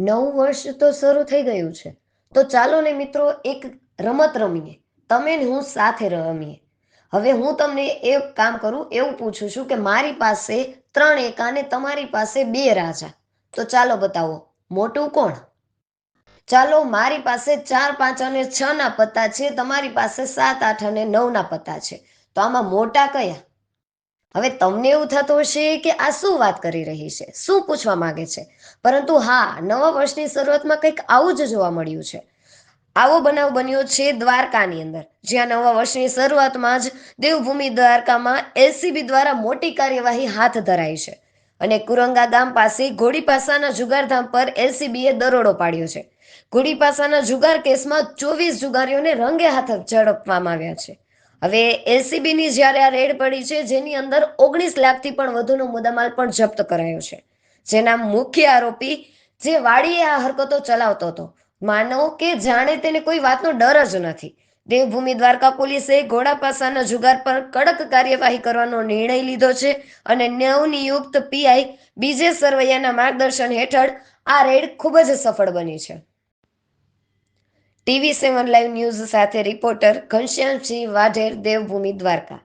નવું વર્ષ તો શરૂ થઈ ગયું છે. તો ચાલો ને મિત્રો એક રમત રમીએ. તમે ને હું સાથે રમીએ. હવે હું તમને એક કામ કરું, એવું પૂછું છું કે મારી પાસે ત્રણ એકા ને તમારી પાસે બે રાજા. તો ચાલો બતાવો, મોટું કોણ? ચાલો, મારી પાસે ચાર, પાંચ અને છ ના પત્તા છે, તમારી પાસે સાત, આઠ અને નવ ના પત્તા છે. તો આમાં મોટા કયા? હવે તમને એવું થતું હશે કે આ શું વાત કરી રહી છે? શું પૂછવા માંગે છે? પરંતુ હા, નવા વર્ષની શરૂઆતમાં કંઈક આવું જ જોવા મળ્યું છે. આવો બનાવ બન્યો છે દ્વારકાની અંદર, જ્યાં નવા વર્ષની શરૂઆતમાં જ દેવભૂમિ દ્વારકામાં એલસીબી દ્વારા મોટી કાર્યવાહી હાથ ધરાઈ છે. અને કુરંગા ગામ પાસે ઘોડીપાસાના જુગારધામ પર એલસીબીએ દરોડો પાડ્યો છે. ઘોડીપાસાના જુગાર કેસમાં ચોવીસ જુગારીઓને રંગે હાથ ઝડપવામાં આવ્યા છે. હવે એલસીબીની જ્યારે આ રેડ પડી છે, જેની અંદર ઓગણીસ લાખથી પણ વધુનો મુદ્દામાલ પણ જપ્ત કરાયો છે. જેના મુખ્ય આરોપી જે વાડીએ આ હરકતો ચલાવતો હતો. માનો કે જાણે તેને કોઈ વાતનો ડર જ નથી. દેવભૂમિ દ્વારકા પોલીસે ઘોડાપાસાના જુગાર પર કડક કાર્યવાહી કરવાનો નિર્ણય લીધો છે અને નવનિયુક્ત પીઆઈ બીજે સરવૈયાના માર્ગદર્શન હેઠળ આ રેડ ખૂબ જ સફળ બની છે. ટીવી સેવન લાઈવ ન્યૂઝ સાથે રિપોર્ટર ઘનશ્યામસિંહ વાઢેર દેવભૂમિ દ્વારકા.